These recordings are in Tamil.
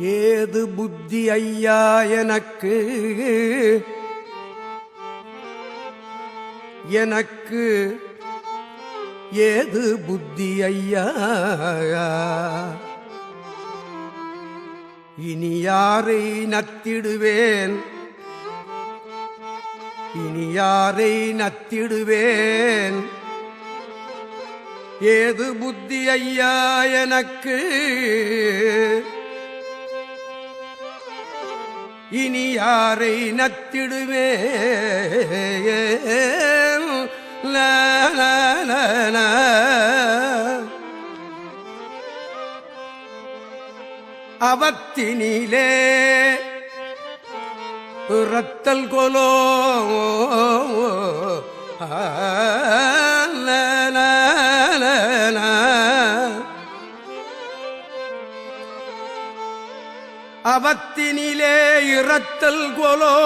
ஏது புத்தி ஐயா எனக்கு? எனக்கு ஏது புத்தி ஐயா? இனி யாரை நத்திடுவேன்? இனி யாரை நத்திடுவேன்? ஏது புத்தி ஐயா எனக்கு? இனி யாரை நத்திடுவே அவத்தினிலே ரத்தல் கொலோ. அவத்தினி இரத்தல் கொலோ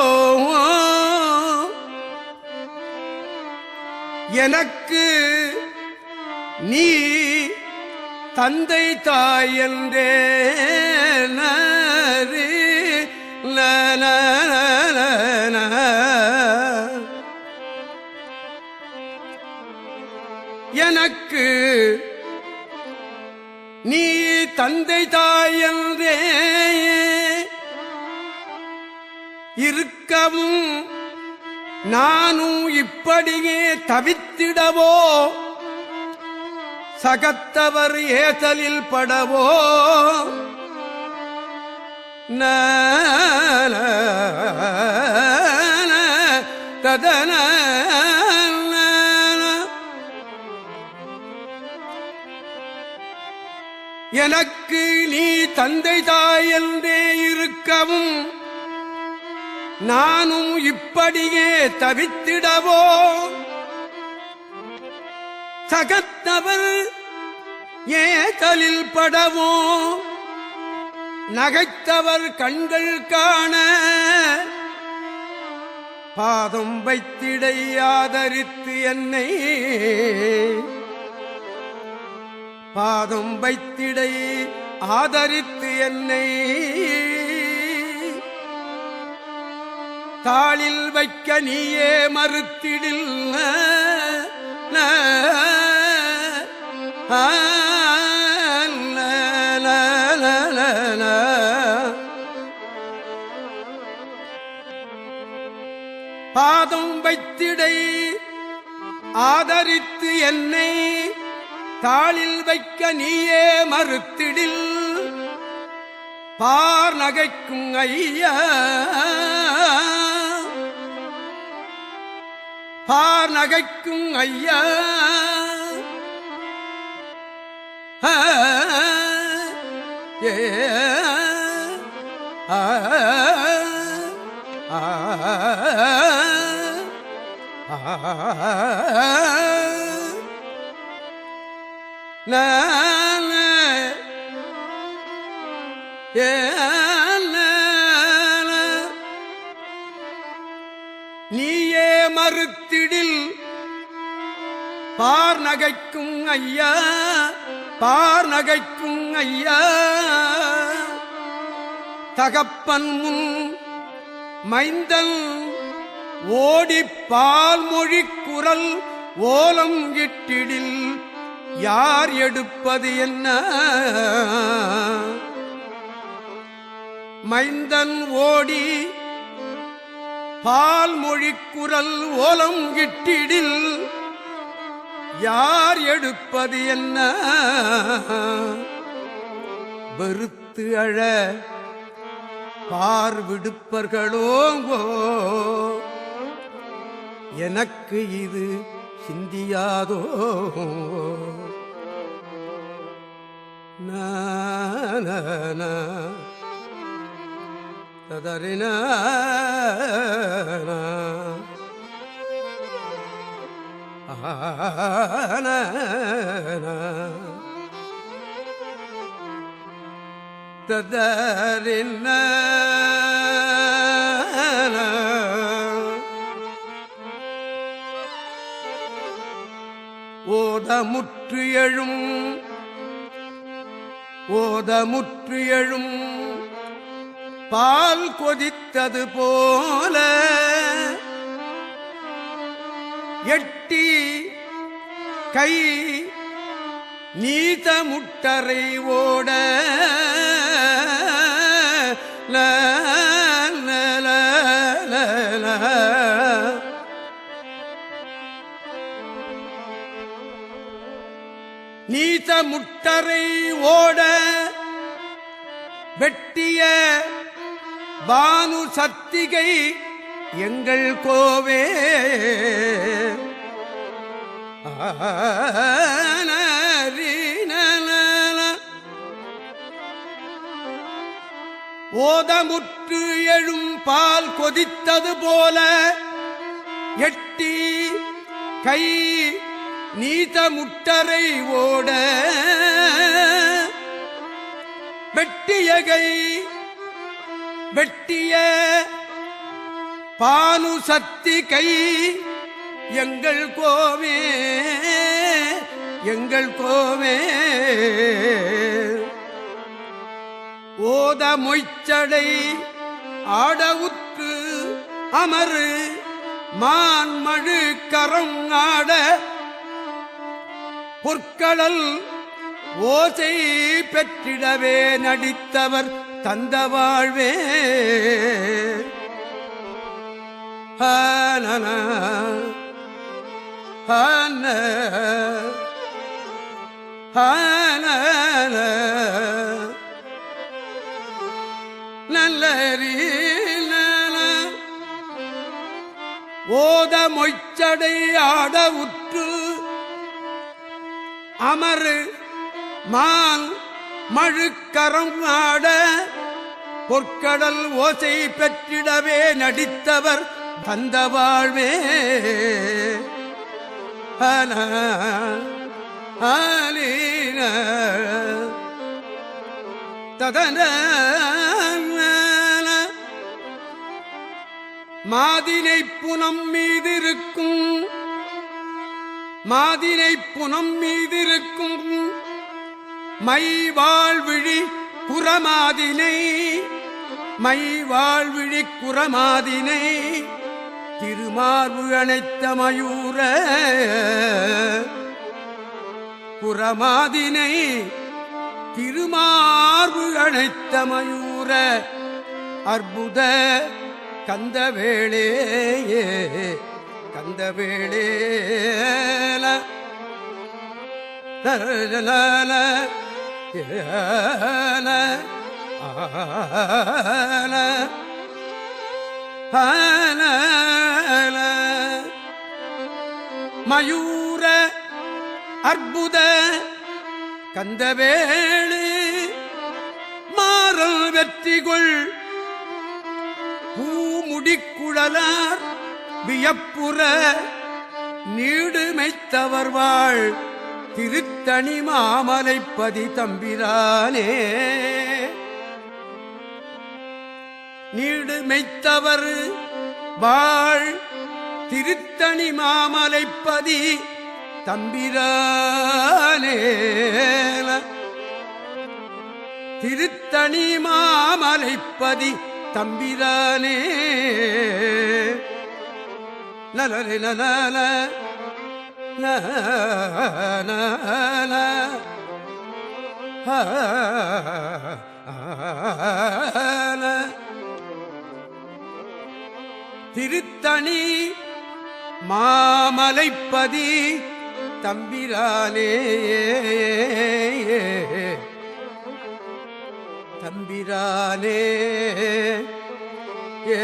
எனக்கு நீ தந்தை தாய் என்றே எனக்கு நீ தந்தை தாய் என்றே இருக்கவும் நானும் இப்படியே தவித்திடவோ? சகத்தவர் ஏதலில் படவோ? ததன எனக்கு நீ தந்தை தாய் என்றே இருக்கவும் நானும் இப்படியே தவித்திடவோ? சகத்தவர் ஏதலில் படவோ? நகைத்தவர் கண்கள் காண பாதம் வைத்திடை ஆதரித்து என்னை. பாதம் வைத்திடை ஆதரித்து என்னை. தாளில் வைக்க நீயே மறுத்திடில். பாதம் வைத்திடை ஆதரித்து என்னை தாளில் வைக்க நீயே மறுத்திடில். பார் நகைக்கும் ஐயா. பார் நகைக்கும் ஐயா ஏ, ஆ, ஆ, ஆ, நீயே மறுத்திடில். பார் நகைக்கும் ஐயா பார் நகைக்கும் ஐயா. தகப்பன் முன் மைந்தன் ஓடி பால் மொழி குரல் ஓலம் இட்டிடில். யார் எடுப்பது என்ன? மைந்தன் ஓடி பால் மொழிக்குரல் குரல் ஓலம் கிட்டிடில். யார் எடுப்பது என்ன? வெறுத்து அழ பார் விடுப்பர்களோங்கோ எனக்கு இது சிந்தியாதோ? நான ததறின ததறின ஓதமுற்று எழும். ஓதமுற்று எழும். பால் கொதித்தது போல எட்டி கை நீத முட்டரை ஓட ல, நீத முட்டரை ஓட வெட்டிய பானு சத்திகை எங்கள் கோவே. ஓதமுற்று எழும் பால் கொதித்தது போல எட்டி கை நீத முட்டரை ஓட. வெட்டியகை வெட்டிய பானு சக்தி கை எங்கள் கோவே எங்கள் கோவே. ஓத மொய்ச்சடை ஆடவுற்று அமரு மான்மழு கரங்காட ஆட. பொற்களல் ஓசை பெற்றிடவே நடித்தவர் தந்த வாழ்வே. ஹானன, ஹான, ஹானன. நல்லரி ஓத மொய்ச்சடை ஆட உற்று. அமரு மான் மழுக்கரம் ஆட பொற்கடல் ஓசை பெற்றிடவே நடித்தவர் தந்த வாழ்வே ஹன, ததன மாதினை புனம் மீதிருக்கும் மாதினை புனம் மீதிருக்கும் மை வாழ்விழி குரமாதினை மை வாழ்விழி குரமாதினை திருமார்பு அணைத்த மயூர குரமாதினை திருமார்பு அணைத்த மயூர அற்புத கந்தவேளே கந்தவேளேல லலலல, ஏல, ஆல, மயூர அற்புத கந்தவேளு மாறல் வெற்றிகொள் பூமுடிக்குழலார் வியப்புற நீடுமைத்தவர் வாழ் திருத்தணி மாமலைப்பதி தம்பிரானே நீடுமைத்தவர் வாழ் திருத்தணி மாமலைப்பதி தம்பிரானே. திருத்தணி மாமலைப்பதி தம்பிரானே. நலரி நல ஆ திருத்தணி மாமலைப்பதி தம்பிரானே தம்பிரானே ஏ